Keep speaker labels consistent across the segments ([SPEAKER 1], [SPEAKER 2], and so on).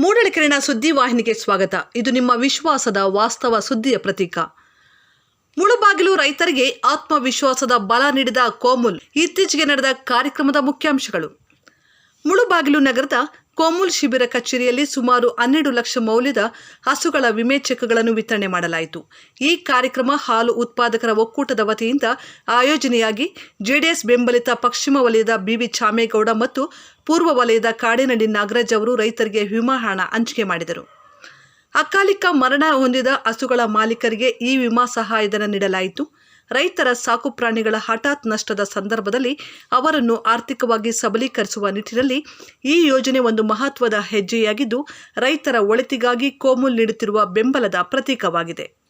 [SPEAKER 1] ಮೂಡಲಕೆರೆನ ಸುದ್ದಿವಾಹಿನಿಗೆ ಸ್ವಾಗತ. ಇದು ನಿಮ್ಮ ವಿಶ್ವಾಸದ ವಾಸ್ತವ ಸುದ್ದಿಯ ಪ್ರತೀಕ. ಮುಳುಬಾಗಿಲು ರೈತರಿಗೆ ಆತ್ಮವಿಶ್ವಾಸದ ಬಲ ನೀಡಿದ ಕೋಮುಲ್. ಇತ್ತೀಚೆಗೆ ನಡೆದ ಕಾರ್ಯಕ್ರಮದ ಮುಖ್ಯಾಂಶಗಳು. ಮುಳುಬಾಗಿಲು ನಗರದ ಕೋಮುಲ್ ಶಿಬಿರ ಕಚೇರಿಯಲ್ಲಿ ಸುಮಾರು ಹನ್ನೆರಡು ಲಕ್ಷ ಮೌಲ್ಯದ ಹಸುಗಳ ವಿಮೆ ಚೆಕ್ಗಳನ್ನು ವಿತರಣೆ ಮಾಡಲಾಯಿತು. ಈ ಕಾರ್ಯಕ್ರಮ ಹಾಲು ಉತ್ಪಾದಕರ ಒಕ್ಕೂಟದ ವತಿಯಿಂದ ಆಯೋಜನೆಯಾಗಿ ಜೆಡಿಎಸ್ ಬೆಂಬಲಿತ ಪಶ್ಚಿಮ ವಲಯದ ಬಿವಿ ಚಾಮೇಗೌಡ ಮತ್ತು ಪೂರ್ವ ವಲಯದ ಕಾಡಿನಡಿ ನಾಗರಾಜ್ ಅವರು ರೈತರಿಗೆ ವಿಮಾ ಹಣ ಹಂಚಿಕೆ ಮಾಡಿದರು. ಅಕಾಲಿಕ ಮರಣ ಹೊಂದಿದ ಹಸುಗಳ ಮಾಲೀಕರಿಗೆ ಈ ವಿಮಾ ಸಹಾಯಧನ ನೀಡಲಾಯಿತು. ರೈತರ ಸಾಕು ಪ್ರಾಣಿಗಳ ಹಠಾತ್ ನಷ್ಟದ ಸಂದರ್ಭದಲ್ಲಿ ಅವರನ್ನು ಆರ್ಥಿಕವಾಗಿ ಸಬಲೀಕರಿಸುವ ನಿಟ್ಟಿನಲ್ಲಿ ಈ ಯೋಜನೆ ಒಂದು ಮಹತ್ವದ ಹೆಜ್ಜೆಯಾಗಿದ್ದು, ರೈತರ ಒಳಿತಿಗಾಗಿ ಕೋಮುಲ್ ನೀಡುತ್ತಿರುವ ಬೆಂಬಲದ ಪ್ರತೀಕವಾಗಿದೆ.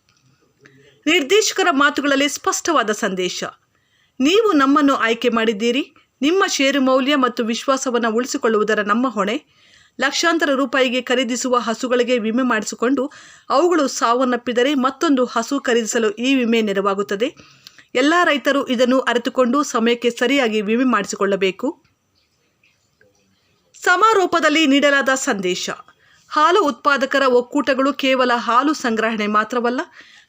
[SPEAKER 1] ನಿರ್ದೇಶಕರ ಮಾತುಗಳಲ್ಲಿ ಸ್ಪಷ್ಟವಾದ ಸಂದೇಶ. ನೀವು ನಮ್ಮನ್ನು ಆಯ್ಕೆ ಮಾಡಿದ್ದೀರಿ. ನಿಮ್ಮ ಷೇರು ಮೌಲ್ಯ ಮತ್ತು ವಿಶ್ವಾಸವನ್ನು ಉಳಿಸಿಕೊಳ್ಳುವುದರ ನಮ್ಮ ಹೊಣೆ. ಲಕ್ಷಾಂತರ ರೂಪಾಯಿಗೆ ಖರೀದಿಸುವ ಹಸುಗಳಿಗೆ ವಿಮೆ ಮಾಡಿಸಿಕೊಂಡು ಅವುಗಳು ಸಾವನ್ನಪ್ಪಿದರೆ ಮತ್ತೊಂದು ಹಸು ಖರೀದಿಸಲು ಈ ವಿಮೆ ನೆರವಾಗುತ್ತದೆ. ಎಲ್ಲ ರೈತರು ಇದನ್ನು ಅರಿತುಕೊಂಡು ಸಮಯಕ್ಕೆ ಸರಿಯಾಗಿ ವಿಮೆ ಮಾಡಿಸಿಕೊಳ್ಳಬೇಕು. ಸಮಾರೋಪದಲ್ಲಿ ನೀಡಲಾದ ಸಂದೇಶ. ಹಾಲು ಉತ್ಪಾದಕರ ಒಕ್ಕೂಟಗಳು ಕೇವಲ ಹಾಲು ಸಂಗ್ರಹಣೆ ಮಾತ್ರವಲ್ಲ,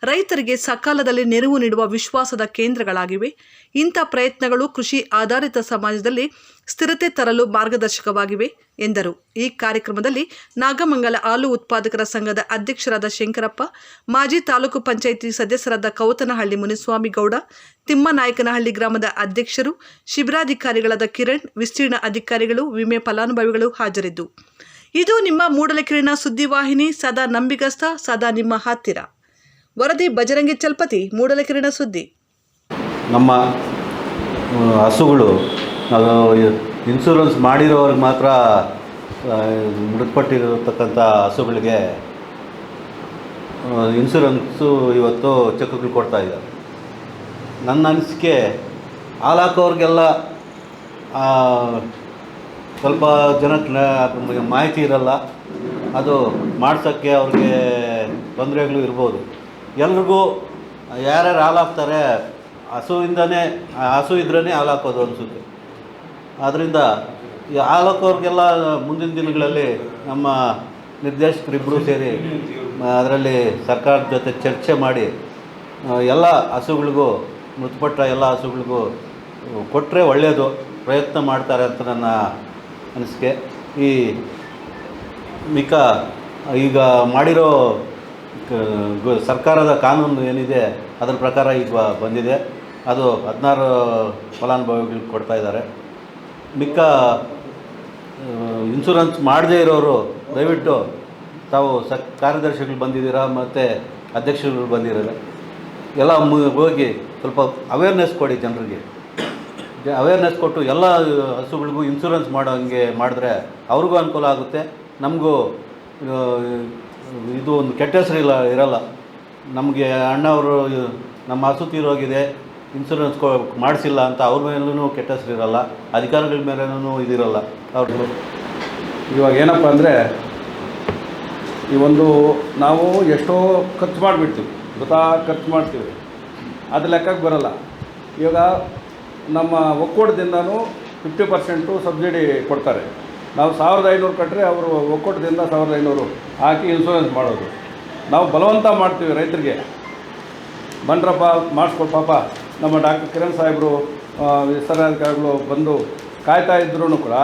[SPEAKER 1] ರೈತರಿಗೆ ಸಕಾಲದಲ್ಲಿ ನೆರವು ನೀಡುವ ವಿಶ್ವಾಸದ ಕೇಂದ್ರಗಳಾಗಿವೆ. ಇಂಥ ಪ್ರಯತ್ನಗಳು ಕೃಷಿ ಆಧಾರಿತ ಸಮಾಜದಲ್ಲಿ ಸ್ಥಿರತೆ ತರಲು ಮಾರ್ಗದರ್ಶಕವಾಗಿವೆ, ಎಂದರು. ಈ ಕಾರ್ಯಕ್ರಮದಲ್ಲಿ ನಾಗಮಂಗಲ ಹಾಲು ಉತ್ಪಾದಕರ ಸಂಘದ ಅಧ್ಯಕ್ಷರಾದ ಶಂಕರಪ್ಪ, ಮಾಜಿ ತಾಲೂಕು ಪಂಚಾಯಿತಿ ಸದಸ್ಯರಾದ ಕೌತನಹಳ್ಳಿ ಮುನಿಸ್ವಾಮಿ ಗೌಡ ತಿಮ್ಮನಾಯಕನಹಳ್ಳಿ ಗ್ರಾಮದ ಅಧ್ಯಕ್ಷರು, ಶಿಬಿರಾಧಿಕಾರಿಗಳಾದ ಕಿರಣ್, ವಿಸ್ತೀರ್ಣ ಅಧಿಕಾರಿಗಳು, ವಿಮೆ ಫಲಾನುಭವಿಗಳು ಹಾಜರಿದ್ದು. ಇದು ನಿಮ್ಮ ಮೂಡಲಕಿರಣ ಸುದ್ದಿವಾಹಿನಿ ಸದಾ ನಂಬಿಗಸ್ತ, ಸದಾ ನಿಮ್ಮ ಹತ್ತಿರ. ವರದಿ ಬಜರಂಗಿ ಚಲ್ಪತಿ ಮೂಡಲಕಿರಣ ಸುದ್ದಿ.
[SPEAKER 2] ನಮ್ಮ ಹಸುಗಳು ಅದು ಇನ್ಶೂರೆನ್ಸ್ ಮಾಡಿರೋರಿಗೆ ಮಾತ್ರ ಮೃತಪಟ್ಟಿರತಕ್ಕಂಥ ಹಸುಗಳಿಗೆ ಇನ್ಸೂರೆನ್ಸು ಇವತ್ತು ಚೆಕ್ಗಳು ಕೊಡ್ತಾ ಇದ್ದಾರೆ. ನನ್ನ ಅನಿಸಿಕೆ, ಹಾಲು ಸ್ವಲ್ಪ ಜನಕ್ಕೆ ಮಾಹಿತಿ ಇರಲ್ಲ. ಅದು ಮಾಡ್ಸೋಕ್ಕೆ ಅವ್ರಿಗೆ ತೊಂದರೆಗಳು ಇರ್ಬೋದು. ಎಲ್ರಿಗೂ ಯಾರ್ಯಾರು ಹಾಲು ಹಾಕ್ತಾರೆ, ಹಸುವಿಂದನೇ, ಹಸು ಇದ್ರೇ ಹಾಲಾಕೋದು ಅನಿಸುತ್ತೆ. ಆದ್ದರಿಂದ ಈ ಹಾಲಾಕೋರಿಗೆಲ್ಲ ಮುಂದಿನ ದಿನಗಳಲ್ಲಿ ನಮ್ಮ ನಿರ್ದೇಶಕರಿಬ್ಬರು ಸೇರಿ ಅದರಲ್ಲಿ ಸರ್ಕಾರದ ಜೊತೆ ಚರ್ಚೆ ಮಾಡಿ ಎಲ್ಲ ಹಸುಗಳಿಗೂ, ಮೃತಪಟ್ಟ ಎಲ್ಲ ಹಸುಗಳಿಗೂ ಕೊಟ್ಟರೆ ಒಳ್ಳೆಯದು ಪ್ರಯತ್ನ ಮಾಡ್ತಾರೆ ಅಂತ ನನ್ನ ಅನಿಸಿಕೆ. ಈ ಮಿಕ್ಕ ಈಗ ಮಾಡಿರೋ ಸರ್ಕಾರದ ಕಾನೂನು ಏನಿದೆ, ಅದರ ಪ್ರಕಾರ ಈಗ ಬಂದಿದೆ. ಅದು ಹದಿನಾರು ಫಲಾನುಭವಿಗಳಿಗೆ ಕೊಡ್ತಾ ಇದ್ದಾರೆ. ಮಿಕ್ಕ ಇನ್ಶೂರೆನ್ಸ್ ಮಾಡದೇ ಇರೋರು, ದಯವಿಟ್ಟು ತಾವು ಸ ಕಾರ್ಯದರ್ಶಿಗಳು ಬಂದಿದ್ದೀರಾ, ಮತ್ತು ಅಧ್ಯಕ್ಷರುಗಳು ಬಂದಿರಲ್ಲ. ಎಲ್ಲ ಹೋಗಿ ಸ್ವಲ್ಪ ಅವೇರ್ನೆಸ್ ಕೊಡಿ ಜನರಿಗೆ. ಅವೇರ್ನೆಸ್ ಕೊಟ್ಟು ಎಲ್ಲ ಹಸುಗಳಿಗೂ ಇನ್ಸೂರೆನ್ಸ್ ಮಾಡೋ ಹಂಗೆ ಮಾಡಿದ್ರೆ ಅವ್ರಿಗೂ ಅನುಕೂಲ ಆಗುತ್ತೆ. ನಮಗೂ ಇದು ಒಂದು ಕೆಟ್ಟ ಹೆಸರು ಇಲ್ಲ, ಇರಲ್ಲ. ನಮಗೆ ಅಣ್ಣವರು ನಮ್ಮ ಹಸು ತೀರೋಗಿದೆ ಇನ್ಸೂರೆನ್ಸ್ ಕೊ, ಮಾಡಿಸಿಲ್ಲ ಅಂತ ಅವ್ರ ಮೇಲೂ ಕೆಟ್ಟ ಹೆಸರು ಇರಲ್ಲ. ಅಧಿಕಾರಿಗಳ ಮೇಲೂ ಇದಿರಲ್ಲ. ಅವ್ರದ್ದು
[SPEAKER 3] ಇವಾಗ ಏನಪ್ಪ ಅಂದರೆ, ಈ ಒಂದು ನಾವು ಎಷ್ಟೋ ಖರ್ಚು ಮಾಡಿಬಿಡ್ತೀವಿ. ಗೊತ್ತಾ ಖರ್ಚು ಮಾಡ್ತೀವಿ. ಅದು ಲೆಕ್ಕಕ್ಕೆ ಬರಲ್ಲ. ಇವಾಗ ನಮ್ಮ ಒಕ್ಕೂಟದಿಂದನೂ ಫಿಫ್ಟಿ ಪರ್ಸೆಂಟು ಸಬ್ಸಿಡಿ ಕೊಡ್ತಾರೆ. ನಾವು ಸಾವಿರದ ಐನೂರು ಕಟ್ಟರೆ ಅವರು ಒಕ್ಕೂಟದಿಂದ ಸಾವಿರದ ಐನೂರು ಹಾಕಿ ಇನ್ಸೂರೆನ್ಸ್ ಮಾಡೋದು. ನಾವು ಬಲವಂತ ಮಾಡ್ತೀವಿ ರೈತರಿಗೆ. ಬಂದ್ರಪ್ಪ, ಮಾಡಿಸ್ಕೊಡು ಪಾಪ. ನಮ್ಮ ಡಾಕ್ಟರ್ ಕಿರಣ್ ಸಾಹೇಬರು ವಿಸ್ತರಣಾಧಿಕಾರಿಗಳು ಬಂದು ಕಾಯ್ತಾ ಇದ್ರೂ ಕೂಡ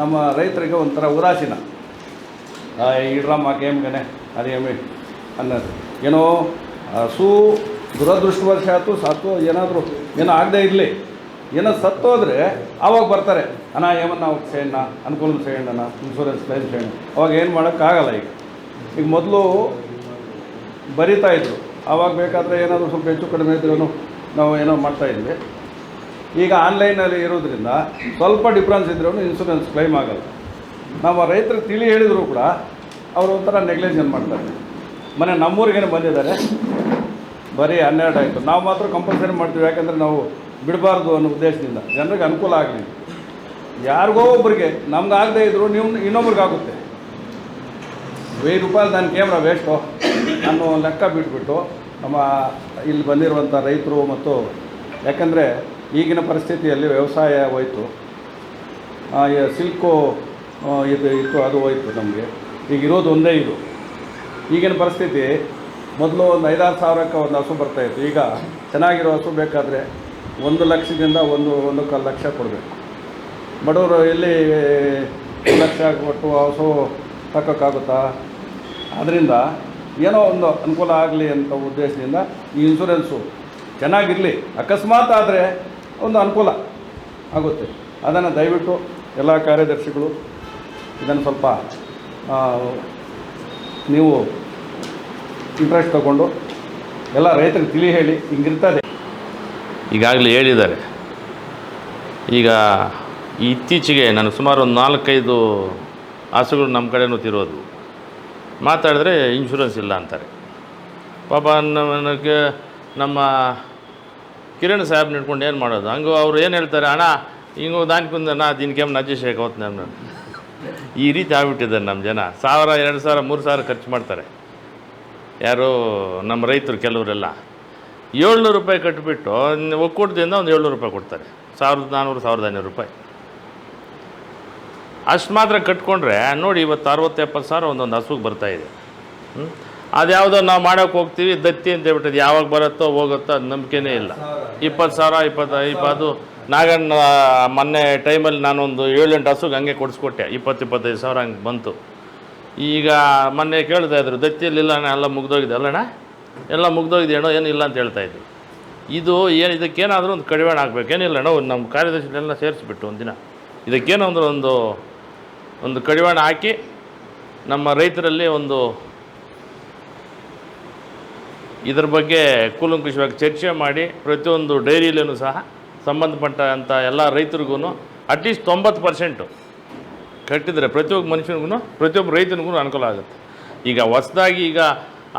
[SPEAKER 3] ನಮ್ಮ ರೈತರಿಗೆ ಒಂಥರ ಉದಾಸೀನ. ಇಡ್ರಮ್ಮ ಕೇಮ್ಗನೆ ಅದೇಮಿ ಅನ್ನೋದು. ಏನೋ ಹಸು ದುರದೃಷ್ಟವಶಾತು ಸಾತು ಏನಾದರೂ ಏನೋ ಆಗದೆ ಇರಲಿ. ಏನೋ ಸತ್ತೋದ್ರೆ ಆವಾಗ ಬರ್ತಾರೆ, ಅಣ್ಣ ಏಮನ್ನ ಅವ್ರು ಸೇಣ್ಣ ಅನುಕೂಲ ಸೇಣ್ಣ ಇನ್ಶೂರೆನ್ಸ್ ಕ್ಲೈಮ್ ಸೇಣ್ಣ. ಅವಾಗ ಏನು ಮಾಡೋಕ್ಕಾಗಲ್ಲ ಈಗ. ಈಗ ಮೊದಲು ಬರಿತಾಯಿದ್ರು ಆವಾಗ ಬೇಕಾದರೆ ಏನಾದರೂ ಸ್ವಲ್ಪ ಹೆಚ್ಚು ಕಡಿಮೆ ಇದ್ರೂ ನಾವು ಏನೋ ಮಾಡ್ತಾಯಿದ್ವಿ ಈಗ ಆನ್ಲೈನಲ್ಲಿ ಇರೋದ್ರಿಂದ ಸ್ವಲ್ಪ ಡಿಫ್ರೆನ್ಸ್ ಇದ್ರೂ ಇನ್ಶೂರೆನ್ಸ್ ಕ್ಲೈಮ್ ಆಗಲ್ಲ. ಆ ರೈತರಿಗೆ ತಿಳಿ ಹೇಳಿದರೂ ಕೂಡ ಅವರು ಒಂಥರ ನೆಗ್ಲೆಜನ್ ಮಾಡ್ತಾರೆ. ಮನೆ ನಮ್ಮೂರಿಗೇನೆ ಬಂದಿದ್ದಾರೆ. ಬರೀ ಹನ್ನೆರಡು ಆಯಿತು. ನಾವು ಮಾತ್ರ ಕಂಪಲ್ಸರಿ ಮಾಡ್ತೀವಿ, ಯಾಕಂದರೆ ನಾವು ಬಿಡಬಾರ್ದು ಅನ್ನೋ ಉದ್ದೇಶದಿಂದ. ಜನರಿಗೆ ಅನುಕೂಲ ಆಗಲಿ. ಯಾರಿಗೋ ಒಬ್ಬರಿಗೆ ನಮ್ಗೆ ಆಗದೇ ಇದ್ದರೂ ನಿಮ್ಮ ಇನ್ನೊಬ್ರಿಗೆ ಆಗುತ್ತೆ ವೆಯ್ ರೂಪಾಯಿ ನನ್ನ ಕ್ಯಾಮ್ರಾ ವೇಸ್ಟು ಅನ್ನೋ ಲೆಕ್ಕ ಬಿಟ್ಬಿಟ್ಟು ನಮ್ಮ ಇಲ್ಲಿ ಬಂದಿರುವಂಥ ರೈತರು ಮತ್ತು ಯಾಕಂದರೆ ಈಗಿನ ಪರಿಸ್ಥಿತಿಯಲ್ಲಿ ವ್ಯವಸಾಯ ಹೋಯಿತು. ಸಿಲ್ಕು ಇದು ಇತ್ತು, ಅದು ಹೋಯಿತು ನಮಗೆ. ಈಗ ಇರೋದು ಒಂದೇ ಇದು. ಈಗಿನ ಪರಿಸ್ಥಿತಿ ಮೊದಲು ಒಂದು ಐದಾರು ಸಾವಿರಕ್ಕೆ ಒಂದು ಹಸು ಬರ್ತಾಯಿತ್ತು ಈಗ ಚೆನ್ನಾಗಿರೋ ಹಸು ಬೇಕಾದರೆ ಒಂದು ಲಕ್ಷದಿಂದ ಒಂದು ಒಂದು ಕಾಲು ಲಕ್ಷ ಕೊಡಬೇಕು. ಬಡವರು ಎಲ್ಲಿ ಲಕ್ಷ ಕೊಟ್ಟು ಹಸು ತಕ್ಕೋಕ್ಕಾಗುತ್ತಾ ಅದರಿಂದ ಏನೋ ಒಂದು ಅನುಕೂಲ ಆಗಲಿ ಅಂತ ಉದ್ದೇಶದಿಂದ ಈ ಇನ್ಸೂರೆನ್ಸು ಚೆನ್ನಾಗಿರಲಿ. ಅಕಸ್ಮಾತ್ ಆದರೆ ಒಂದು ಅನುಕೂಲ ಆಗುತ್ತೆ. ಅದನ್ನು ದಯವಿಟ್ಟು ಎಲ್ಲ ಕಾರ್ಯದರ್ಶಿಗಳು ಇದನ್ನು ಸ್ವಲ್ಪ ನೀವು ಇಂಟ್ರೆಸ್ಟ್ ತಗೊಂಡು ಎಲ್ಲ ರೈತರಿಗೆ ತಿಳಿ ಹೇಳಿ ಹಿಂಗಿರ್ತದೆ.
[SPEAKER 4] ಈಗಾಗಲೇ ಹೇಳಿದ್ದಾರೆ. ಈಗ ಇತ್ತೀಚೆಗೆ ನಾನು ಸುಮಾರು ಒಂದು ನಾಲ್ಕೈದು ಹಸುಗಳು ನಮ್ಮ ಕಡೆನೂ ತಿರೋದು. ಮಾತಾಡಿದ್ರೆ ಇನ್ಶೂರೆನ್ಸ್ ಇಲ್ಲ ಅಂತಾರೆ. ಪಾಪ ನನಗೆ ನಮ್ಮ ಕಿರಣ್ ಸಾಹೇಬ್ ನಿಟ್ಕೊಂಡು ಏನು ಮಾಡೋದು? ಹಂಗೂ ಅವ್ರು ಏನು ಹೇಳ್ತಾರೆ? ಅಣ್ಣ, ಹಿಂಗು ದಾನ್ಕುಂದ ನಾ ಶೇಖ ಹೋತ್ ನಾನು. ಈ ರೀತಿ ಆಗ್ಬಿಟ್ಟಿದ್ದಾರೆ ನಮ್ಮ ಜನ. ಸಾವಿರ, ಎರಡು ಸಾವಿರ, ಮೂರು ಸಾವಿರ ಖರ್ಚು ಮಾಡ್ತಾರೆ. ಯಾರು ನಮ್ಮ ರೈತರು ಕೆಲವರೆಲ್ಲ. ಏಳ್ನೂರು ರೂಪಾಯಿ ಕಟ್ಬಿಟ್ಟು ಒಕ್ಕೂಟದಿಂದ ಒಂದು ಏಳ್ನೂರು ರೂಪಾಯಿ ಕೊಡ್ತಾರೆ. ಸಾವಿರದ ನಾನ್ನೂರು ಸಾವಿರದ ಐನೂರು ರೂಪಾಯಿ. ಅಷ್ಟು ಮಾತ್ರ ಕಟ್ಕೊಂಡ್ರೆ, ನೋಡಿ ಇವತ್ತು ಅರವತ್ತು, ಎಪ್ಪತ್ತು ಸಾವಿರ ಒಂದೊಂದು ಹಸುಗೆ ಬರ್ತಾಯಿದೆ ಹ್ಞೂ ಅದ್ಯಾವುದೋ ನಾವು ಮಾಡೋಕೆ ಹೋಗ್ತೀವಿ, ದತ್ತಿ ಅಂತ ಹೇಳ್ಬಿಟ್ಟು ಯಾವಾಗ ಬರುತ್ತೋ, ಹೋಗುತ್ತೋ ಅದು ನಂಬಿಕೆನೇ ಇಲ್ಲ. ಇಪ್ಪತ್ತು ಸಾವಿರ, ಇಪ್ಪತ್ತು ಇಪ್ಪತ್ತು, ನಾಗಣ್ಣ, ಮೊನ್ನೆ ಟೈಮಲ್ಲಿ ನಾನೊಂದು ಏಳೆಂಟು ಹಸುಗೆ ಹಂಗೆ ಕೊಡಿಸ್ಕೊಟ್ಟೆ. ಇಪ್ಪತ್ತು, ಇಪ್ಪತ್ತೈದು ಸಾವಿರ ಹಂಗೆ ಬಂತು. ಈಗ ಮೊನ್ನೆ ಕೇಳ್ತಾ ಇದ್ರು, ದತ್ತಿಯಲ್ಲಿಲ್ಲ ಅಣ್ಣ ಎಲ್ಲ ಮುಗ್ದೋಗಿದೆ, ಅಲ್ಲಣ್ಣ? ಎಲ್ಲ ಮುಗ್ದೋಗಿದೆಯೇನೋ ಏನಿಲ್ಲ ಅಂತ ಹೇಳ್ತಾ ಇದ್ವಿ ಇದು ಏನು ಇದಕ್ಕೇನಾದರೂ ಒಂದು ಕಡಿವಾಣ ಆಗಬೇಕು ಏನಿಲ್ಲ ಒಂದು ನಮ್ಮ ಕಾರ್ಯದರ್ಶಿನೆಲ್ಲ ಸೇರಿಸ್ಬಿಟ್ಟು ಒಂದಿನ. ಇದಕ್ಕೇನೋ ಅಂದ್ರೆ ಒಂದು ಒಂದು ಕಡಿವಾಣ ಹಾಕಿ ನಮ್ಮ ರೈತರಲ್ಲಿ ಒಂದು ಇದ್ರ ಬಗ್ಗೆ ಕೂಲಂಕುಷವಾಗಿ ಚರ್ಚೆ ಮಾಡಿ ಪ್ರತಿಯೊಂದು ಡೈರಿಯಲ್ಲೂ ಸಹ ಸಂಬಂಧಪಟ್ಟಂಥ ಎಲ್ಲ ರೈತರಿಗೂ ಅಟ್ಲೀಸ್ಟ್ ತೊಂಬತ್ತು ಪರ್ಸೆಂಟು ಕಟ್ಟಿದರೆ ಪ್ರತಿಯೊಬ್ಬ ಮನುಷ್ಯನಿಗೂ ಪ್ರತಿಯೊಬ್ಬ ರೈತನಿಗೂ ಅನುಕೂಲ ಆಗುತ್ತೆ. ಈಗ ಹೊಸ್ದಾಗಿ ಈಗ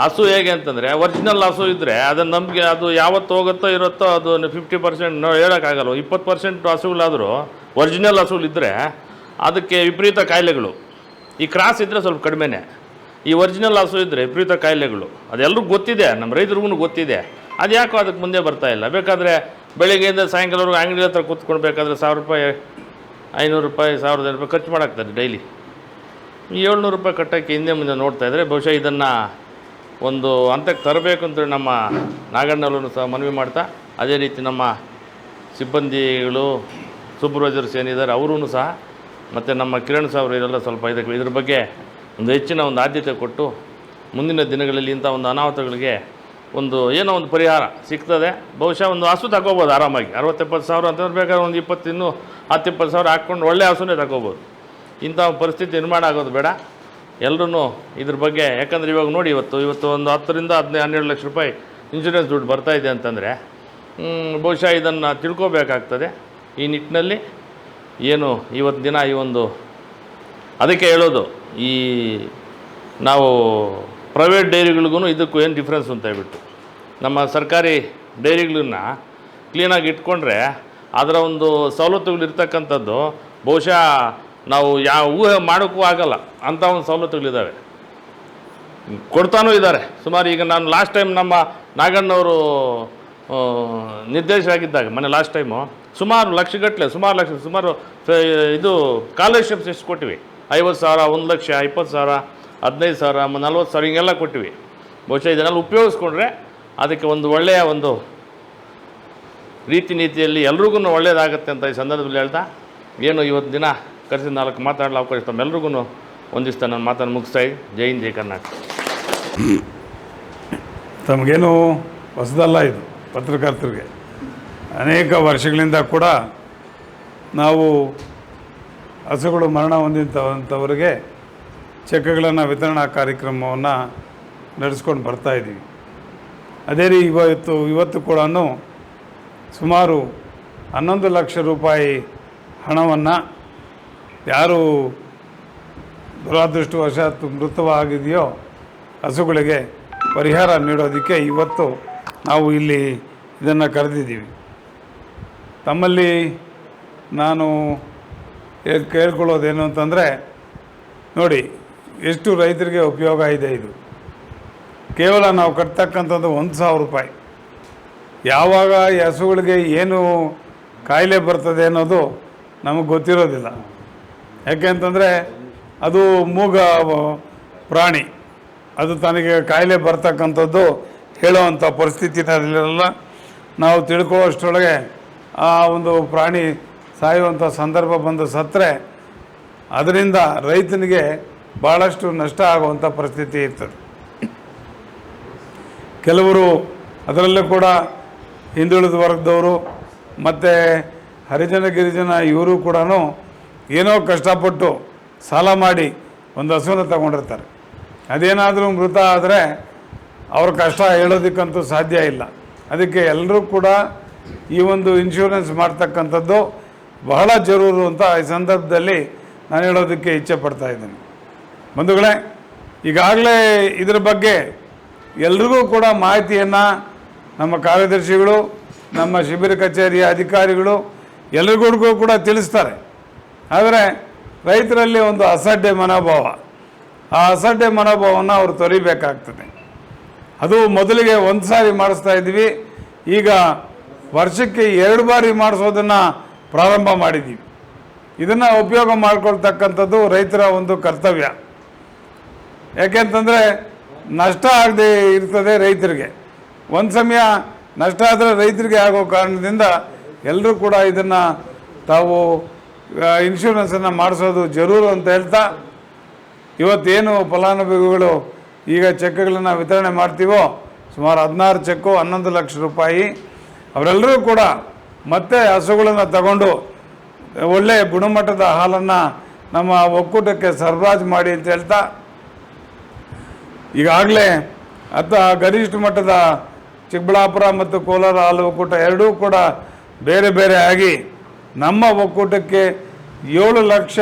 [SPEAKER 4] ಹಸು ಹೇಗೆ ಅಂತಂದರೆ ಒರಿಜಿನಲ್ ಹಸು ಇದ್ದರೆ ಅದನ್ನು ನಮಗೆ ಅದು ಯಾವತ್ತು ಹೋಗುತ್ತೋ ಇರುತ್ತೋ ಅದು ಫಿಫ್ಟಿ ಪರ್ಸೆಂಟ್ ನಾವು ಹೇಳೋಕ್ಕಾಗಲ್ಲ. ಇಪ್ಪತ್ತು ಪರ್ಸೆಂಟ್ ಹಸುಗಳಾದರೂ ಒರಿಜಿನಲ್ ಹಸುಗಳಿದ್ದರೆ ಅದಕ್ಕೆ ವಿಪರೀತ ಕಾಯಿಲೆಗಳು. ಈ ಕ್ರಾಸ್ ಇದ್ದರೆ ಸ್ವಲ್ಪ ಕಡಿಮೆನೇ. ಈ ಒರಿಜಿನಲ್ ಹಸು ಇದ್ದರೆ ವಿಪರೀತ ಕಾಯಿಲೆಗಳು. ಅದೆಲ್ಲರಿಗೂ ಗೊತ್ತಿದೆ ನಮ್ಮ ರೈತರಿಗೂ ಗೊತ್ತಿದೆ. ಅದು ಯಾಕೋ ಅದಕ್ಕೆ ಮುಂದೆ ಬರ್ತಾ ಇಲ್ಲ. ಬೇಕಾದರೆ ಬೆಳಿಗ್ಗೆಯಿಂದ ಸಾಯಂಕಾಲವರೆಗೂ ಅಂಗಡಿ ಹತ್ರ ಕೂತ್ಕೊಂಡು ಬೇಕಾದರೆ ಸಾವಿರ ರೂಪಾಯಿ, ಐನೂರು ರೂಪಾಯಿ, ಸಾವಿರದ ರೂಪಾಯಿ ಖರ್ಚು ಮಾಡಾಕ್ತಾರೆ ಡೈಲಿ. ಏಳ್ನೂರು ರೂಪಾಯಿ ಕಟ್ಟೋಕ್ಕೆ ಹಿಂದೆ ಮುಂದೆ ನೋಡ್ತಾ ಇದ್ದರೆ ಬಹುಶಃ ಇದನ್ನು ಒಂದು ಹಂತಕ್ಕೆ ತರಬೇಕು ಅಂತೇಳಿ ನಮ್ಮ ನಾಗಣ್ಣಲ್ಲೂ ಸಹ ಮನವಿ ಮಾಡ್ತಾ, ಅದೇ ರೀತಿ ನಮ್ಮ ಸಿಬ್ಬಂದಿಗಳು ಸೂಪರ್ವೈಸರ್ಸ್ ಏನಿದ್ದಾರೆ ಅವರೂ ಸಹ, ಮತ್ತು ನಮ್ಮ ಕಿರಣ್ ಸಾವ್ರು ಇದೆಲ್ಲ ಸ್ವಲ್ಪ ಇದಕ್ಕೆ, ಇದ್ರ ಬಗ್ಗೆ ಒಂದು ಹೆಚ್ಚಿನ ಒಂದು ಆದ್ಯತೆ ಕೊಟ್ಟು ಮುಂದಿನ ದಿನಗಳಲ್ಲಿ ಇಂಥ ಒಂದು ಅನಾಹುತಗಳಿಗೆ ಒಂದು ಏನೋ ಒಂದು ಪರಿಹಾರ ಸಿಗ್ತದೆ. ಬಹುಶಃ ಒಂದು ಹಸು ತಗೋಬೋದು ಆರಾಮಾಗಿ. ಅರವತ್ತೆಪ್ಪತ್ತು ಸಾವಿರ ಅಂತಂದ್ರೆ ಬೇಕಾದ್ರೆ ಒಂದು ಇಪ್ಪತ್ತಿನ್ನೂ ಹತ್ತಿಪ್ಪತ್ತು ಸಾವಿರ ಹಾಕ್ಕೊಂಡು ಒಳ್ಳೆ ಹಸುನೇ ತಗೋಬೋದು. ಇಂಥ ಪರಿಸ್ಥಿತಿ ನಿರ್ಮಾಣ ಆಗೋದು ಬೇಡ. ಎಲ್ಲರೂ ಇದ್ರ ಬಗ್ಗೆ, ಯಾಕಂದರೆ ಇವಾಗ ನೋಡಿ ಇವತ್ತು ಇವತ್ತು ಒಂದು ಹತ್ತರಿಂದ ಹದಿನೈದು ಹನ್ನೆರಡು ಲಕ್ಷ ರೂಪಾಯಿ ಇನ್ಶೂರೆನ್ಸ್ ದುಡ್ಡು ಇದೆ ಅಂತಂದರೆ ಬಹುಶಃ ಇದನ್ನು ತಿಳ್ಕೊಬೇಕಾಗ್ತದೆ. ಈ ನಿಟ್ಟಿನಲ್ಲಿ ಏನು ಇವತ್ತು ದಿನ ಈ ಒಂದು, ಅದಕ್ಕೆ ಹೇಳೋದು, ಈ ನಾವು ಪ್ರೈವೇಟ್ ಡೈರಿಗಳಿಗೂ ಇದಕ್ಕೂ ಏನು ಡಿಫ್ರೆನ್ಸ್ ಅಂತ ಹೇಳ್ಬಿಟ್ಟು. ನಮ್ಮ ಸರ್ಕಾರಿ ಡೈರಿಗಳನ್ನ ಕ್ಲೀನಾಗಿ ಇಟ್ಕೊಂಡ್ರೆ, ಅದರ ಒಂದು ಸವಲತ್ತುಗಳು ಇರ್ತಕ್ಕಂಥದ್ದು ಬಹುಶಃ ನಾವು ಯಾವ ಊಹೆ ಮಾಡೋಕ್ಕೂ ಆಗಲ್ಲ ಅಂಥ ಒಂದು ಸವಲತ್ತುಗಳಿದ್ದಾವೆ. ಕೊಡ್ತಾನೂ ಇದ್ದಾರೆ. ಸುಮಾರು ಈಗ ನಾನು ಲಾಸ್ಟ್ ಟೈಮ್ ನಮ್ಮ ನಾಗಣ್ಣವರು ನಿರ್ದೇಶ ನಿರ್ದೇಶಕರಾಗಿದ್ದಾಗ, ಮೊನ್ನೆ ಲಾಸ್ಟ್ ಟೈಮು ಸುಮಾರು ಲಕ್ಷಗಟ್ಟಲೆ, ಸುಮಾರು ಲಕ್ಷ, ಸುಮಾರು ಇದು ಸ್ಕಾಲರ್ಶಿಪ್ಸ್ ಎಷ್ಟು ಕೊಟ್ಟಿವಿ? ಐವತ್ತು ಸಾವಿರ, ಒಂದು ಲಕ್ಷ, ಇಪ್ಪತ್ತು ಸಾವಿರ, ಹದಿನೈದು ಸಾವಿರ, ನಲ್ವತ್ತು ಸಾವಿರ, ಹಿಂಗೆಲ್ಲ ಕೊಟ್ಟಿವಿ. ಬಹುಶಃ ಇದನ್ನೆಲ್ಲ ಉಪಯೋಗಿಸ್ಕೊಂಡ್ರೆ ಅದಕ್ಕೆ ಒಂದು ಒಳ್ಳೆಯ ಒಂದು ರೀತಿ ನೀತಿಯಲ್ಲಿ ಎಲ್ರಿಗೂ ಒಳ್ಳೆಯದಾಗುತ್ತೆ ಅಂತ ಈ ಸಂದರ್ಭದಲ್ಲಿ ಹೇಳ್ತಾ, ಏನು ಇವತ್ತು ದಿನ? ಕರೆಸಿ ನಾಲ್ಕು ಮಾತಾಡಲು ಅವಕಾಶ ತಮ್ಮೆಲ್ಲರಿಗೂ ಒಂದಿಷ್ಟು ನನ್ನ ಮಾತನ್ನು ಮುಗಿಸ್ತಾ ಜೈ ಹಿಂದ್, ಜೈ ಕರ್ನಾಟಕ.
[SPEAKER 5] ತಮಗೇನು ಹೊಸದಲ್ಲ ಇದು ಪತ್ರಕರ್ತರಿಗೆ. ಅನೇಕ ವರ್ಷಗಳಿಂದ ಕೂಡ ನಾವು ಹಸುಗಳು ಮರಣ ಹೊಂದಿದಂಥವರಿಗೆ ಚೆಕ್ಗಳನ್ನು ವಿತರಣಾ ಕಾರ್ಯಕ್ರಮವನ್ನು ನಡೆಸ್ಕೊಂಡು ಬರ್ತಾ ಇದ್ದೀವಿ. ಅದೇ ರೀ ಇವತ್ತು ಇವತ್ತು ಕೂಡ ಸುಮಾರು ಹನ್ನೊಂದು ಲಕ್ಷ ರೂಪಾಯಿ ಹಣವನ್ನು ಯಾರು ದುರಾದೃಷ್ಟವಶಾತ್ ಮೃತವಾಗಿದೆಯೋ ಹಸುಗಳಿಗೆ ಪರಿಹಾರ ನೀಡೋದಕ್ಕೆ ಇವತ್ತು ನಾವು ಇಲ್ಲಿ ಇದನ್ನು ಕರೆದಿದ್ದೀವಿ. ತಮ್ಮಲ್ಲಿ ನಾನು ಕೇಳ್ಕೊಳ್ಳೋದೇನು ಅಂತಂದರೆ, ನೋಡಿ, ಎಷ್ಟು ರೈತರಿಗೆ ಉಪಯೋಗ ಇದೆ ಇದು. ಕೇವಲ ನಾವು ಕಟ್ತಕ್ಕಂಥದ್ದು ಒಂದು ಸಾವಿರ ರೂಪಾಯಿ. ಯಾವಾಗ ಈ ಹಸುಗಳಿಗೆ ಏನು ಕಾಯಿಲೆ ಬರ್ತದೆ ಅನ್ನೋದು ನಮಗೆ ಗೊತ್ತಿರೋದಿಲ್ಲ. ಯಾಕೆ ಅಂತಂದರೆ ಅದು ಮೂಗ ಪ್ರಾಣಿ. ಅದು ತನಗೆ ಕಾಯಿಲೆ ಬರ್ತಕ್ಕಂಥದ್ದು ಹೇಳುವಂಥ ಪರಿಸ್ಥಿತಿನಲ್ಲಿರಲ್ಲ ನಾವು ತಿಳ್ಕೊಳ್ಳೋಷ್ಟರೊಳಗೆ ಆ ಒಂದು ಪ್ರಾಣಿ ಸಾಯುವಂಥ ಸಂದರ್ಭ ಬಂದು ಸತ್ತರೆ ಅದರಿಂದ ರೈತನಿಗೆ ಭಾಳಷ್ಟು ನಷ್ಟ ಆಗುವಂಥ ಪರಿಸ್ಥಿತಿ ಇರ್ತದೆ. ಕೆಲವರು ಅದರಲ್ಲೂ ಕೂಡ ಹಿಂದುಳಿದ ವರ್ಗದವರು, ಮತ್ತು ಹರಿಜನ ಗಿರಿಜನ ಇವರು ಕೂಡ ಏನೋ ಕಷ್ಟಪಟ್ಟು ಸಾಲ ಮಾಡಿ ಒಂದು ಹಸುವನ್ನು ತಗೊಂಡಿರ್ತಾರೆ. ಅದೇನಾದರೂ ಮೃತ ಆದರೆ ಅವ್ರ ಕಷ್ಟ ಹೇಳೋದಕ್ಕಂತೂ ಸಾಧ್ಯ ಇಲ್ಲ. ಅದಕ್ಕೆ ಎಲ್ಲರೂ ಕೂಡ ಈ ಒಂದು ಇನ್ಶೂರೆನ್ಸ್ ಮಾಡ್ತಕ್ಕಂಥದ್ದು ಬಹಳ ಜರೂರು ಅಂತ ಈ ಸಂದರ್ಭದಲ್ಲಿ ನಾನು ಹೇಳೋದಕ್ಕೆ ಇಚ್ಛೆ ಪಡ್ತಾ ಇದ್ದೀನಿ. ಬಂಧುಗಳೇ, ಈಗಾಗಲೇ ಇದರ ಬಗ್ಗೆ ಎಲ್ರಿಗೂ ಕೂಡ ಮಾಹಿತಿಯನ್ನು ನಮ್ಮ ಕಾರ್ಯದರ್ಶಿಗಳು, ನಮ್ಮ ಶಿಬಿರ ಕಚೇರಿಯ ಅಧಿಕಾರಿಗಳು ಎಲ್ರಿಗೂ ಕೂಡ ತಿಳಿಸ್ತಾರೆ. ಆದರೆ ರೈತರಲ್ಲಿ ಒಂದು ಅಸಡ್ಡೆ ಮನೋಭಾವ. ಆ ಅಸಡ್ಡೆ ಮನೋಭಾವವನ್ನು ಅವರು ತೊರಿಬೇಕಾಗ್ತದೆ. ಅದು ಮೊದಲಿಗೆ ಒಂದು ಸಾರಿ ಮಾಡಿಸ್ತಾ ಇದ್ವಿ ಈಗ ವರ್ಷಕ್ಕೆ ಎರಡು ಬಾರಿ ಮಾಡಿಸೋದನ್ನು ಪ್ರಾರಂಭ ಮಾಡಿದ್ದೀವಿ. ಇದನ್ನು ಉಪಯೋಗ ಮಾಡಿಕೊಳ್ತಕ್ಕಂಥದ್ದು ರೈತರ ಒಂದು ಕರ್ತವ್ಯ. ಯಾಕೆಂತಂದರೆ ನಷ್ಟ ಆಗದೆ ಇರ್ತದೆ ರೈತರಿಗೆ. ಒಂದು ಸಮಯ ನಷ್ಟ ಆದರೆ ರೈತರಿಗೆ ಆಗೋ ಕಾರಣದಿಂದ ಎಲ್ಲರೂ ಕೂಡ ಇದನ್ನು ತಾವು ಇನ್ಶೂರೆನ್ಸನ್ನು ಮಾಡಿಸೋದು ಜರೂರು ಅಂತ ಹೇಳ್ತಾ, ಇವತ್ತೇನು ಫಲಾನುಭವಿಗಳು ಈಗ ಚೆಕ್ಗಳನ್ನು ವಿತರಣೆ ಮಾಡ್ತೀವೋ, ಸುಮಾರು ಹದಿನಾರು ಚೆಕ್ಕು, ಹನ್ನೊಂದು ಲಕ್ಷ ರೂಪಾಯಿ, ಅವರೆಲ್ಲರೂ ಕೂಡ ಮತ್ತೆ ಹಸುಗಳನ್ನು ತಗೊಂಡು ಒಳ್ಳೆಯ ಗುಣಮಟ್ಟದ ಹಾಲನ್ನು ನಮ್ಮ ಒಕ್ಕೂಟಕ್ಕೆ ಸರಬರಾಜು ಮಾಡಿ ಅಂತ ಹೇಳ್ತಾ, ಈಗಾಗಲೇ ಅತ್ತ ಗರಿಷ್ಠ ಮಟ್ಟದ ಚಿಕ್ಕಬಳ್ಳಾಪುರ ಮತ್ತು ಕೋಲಾರ ಹಾಲು ಒಕ್ಕೂಟ ಎರಡೂ ಕೂಡ ಬೇರೆ ಬೇರೆ ಆಗಿ ನಮ್ಮ ಒಕ್ಕೂಟಕ್ಕೆ ಏಳು ಲಕ್ಷ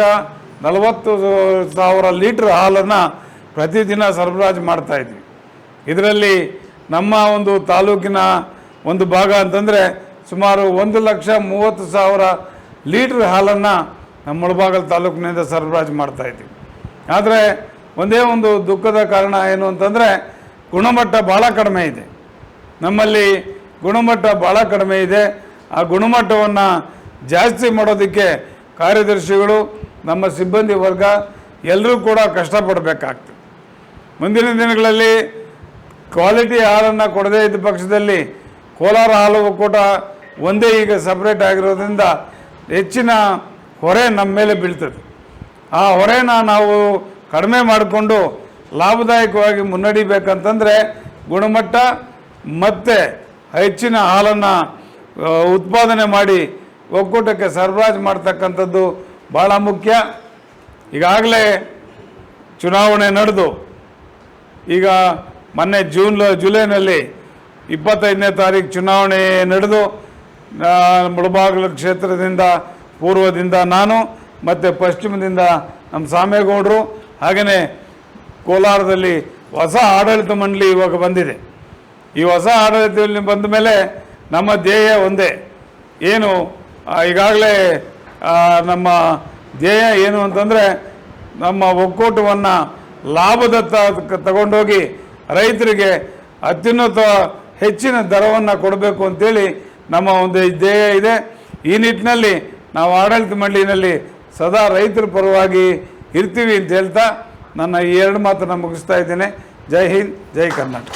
[SPEAKER 5] ನಲವತ್ತು ಸಾವಿರ ಲೀಟ್ರ್ ಹಾಲನ್ನು ಪ್ರತಿದಿನ ಸರಬರಾಜು ಮಾಡ್ತಾ ಇದ್ವಿ. ಇದರಲ್ಲಿ ನಮ್ಮ ಒಂದು ತಾಲೂಕಿನ ಒಂದು ಭಾಗ ಅಂತಂದರೆ ಸುಮಾರು ಒಂದು ಲಕ್ಷ ಮೂವತ್ತು ಸಾವಿರ ಲೀಟ್ರ್ ಹಾಲನ್ನು ನಮ್ಮ ಮುಳಬಾಗಲ್ ತಾಲೂಕಿನಿಂದ ಸರಬರಾಜು ಮಾಡ್ತಾ ಇದ್ವಿ. ಆದರೆ ಒಂದೇ ಒಂದು ದುಃಖದ ಕಾರಣ ಏನು ಅಂತಂದರೆ ಗುಣಮಟ್ಟ ಭಾಳ ಕಡಿಮೆ ಇದೆ. ನಮ್ಮಲ್ಲಿ ಗುಣಮಟ್ಟ ಭಾಳ ಕಡಿಮೆ ಇದೆ. ಆ ಗುಣಮಟ್ಟವನ್ನು ಜಾಸ್ತಿ ಮಾಡೋದಕ್ಕೆ ಕಾರ್ಯದರ್ಶಿಗಳು, ನಮ್ಮ ಸಿಬ್ಬಂದಿ ವರ್ಗ ಎಲ್ಲರೂ ಕೂಡ ಕಷ್ಟಪಡಬೇಕಾಗ್ತದೆ. ಮುಂದಿನ ದಿನಗಳಲ್ಲಿ ಕ್ವಾಲಿಟಿ ಹಾಲನ್ನು ಕೊಡದೇ ಇದ್ದ ಪಕ್ಷದಲ್ಲಿ ಕೋಲಾರ ಹಾಲು ಒಕ್ಕೂಟ ಒಂದೇ ಈಗ ಸಪ್ರೇಟ್ ಆಗಿರೋದ್ರಿಂದ ಹೆಚ್ಚಿನ ಹೊರೆ ನಮ್ಮ ಮೇಲೆ ಬೀಳ್ತದೆ. ಆ ಹೊರೆನ ನಾವು ಕಡಿಮೆ ಮಾಡಿಕೊಂಡು ಲಾಭದಾಯಕವಾಗಿ ಮುನ್ನಡಿಬೇಕಂತಂದರೆ ಗುಣಮಟ್ಟ ಮತ್ತು ಹೆಚ್ಚಿನ ಹಾಲನ್ನು, ಉತ್ಪಾದನೆ ಮಾಡಿ ಒಕ್ಕೂಟಕ್ಕೆ ಸರಬರಾಜು ಮಾಡ್ತಕ್ಕಂಥದ್ದು ಭಾಳ ಮುಖ್ಯ. ಈಗಾಗಲೇ ಚುನಾವಣೆ ನಡೆದು, ಈಗ ಮೊನ್ನೆ ಜೂನ್ ಜುಲೈನಲ್ಲಿ ಇಪ್ಪತ್ತೈದನೇ ತಾರೀಕು ಚುನಾವಣೆ ನಡೆದು ಮುಳಬಾಗಿಲು ಕ್ಷೇತ್ರದಿಂದ ಪೂರ್ವದಿಂದ ನಾನು ಮತ್ತು ಪಶ್ಚಿಮದಿಂದ ನಮ್ಮ ಸಾಮೇಗೌಡರು ಹಾಗೆಯೇ ಕೋಲಾರದಲ್ಲಿ ಹೊಸ ಆಡಳಿತ ಮಂಡಳಿ ಇವಾಗ ಬಂದಿದೆ. ಈ ಹೊಸ ಆಡಳಿತದಲ್ಲಿ ಬಂದ ಮೇಲೆ ನಮ್ಮ ಧ್ಯೇಯ ಒಂದೇ. ಏನು ಈಗಾಗಲೇ ನಮ್ಮ ಧ್ಯೇಯ ಏನು ಅಂತಂದರೆ, ನಮ್ಮ ಒಕ್ಕೂಟವನ್ನು ಲಾಭದತ್ತ ತಗೊಂಡೋಗಿ ರೈತರಿಗೆ ಅತ್ಯುನ್ನತ ಹೆಚ್ಚಿನ ದರವನ್ನು ಕೊಡಬೇಕು ಅಂತೇಳಿ ನಮ್ಮ ಒಂದು ಧ್ಯೇಯ ಇದೆ. ಈ ನಿಟ್ಟಿನಲ್ಲಿ ನಾವು ಆಡಳಿತ ಮಂಡಳಿನಲ್ಲಿ ಸದಾ ರೈತರ ಪರವಾಗಿ ಇರ್ತೀವಿ ಅಂತ ಹೇಳ್ತಾ ನನ್ನ ಈ ಎರಡು ಮಾತನ್ನು ಮುಗಿಸ್ತಾ ಇದ್ದೇನೆ. ಜೈ ಹಿಂದ್, ಜೈ ಕರ್ನಾಟಕ.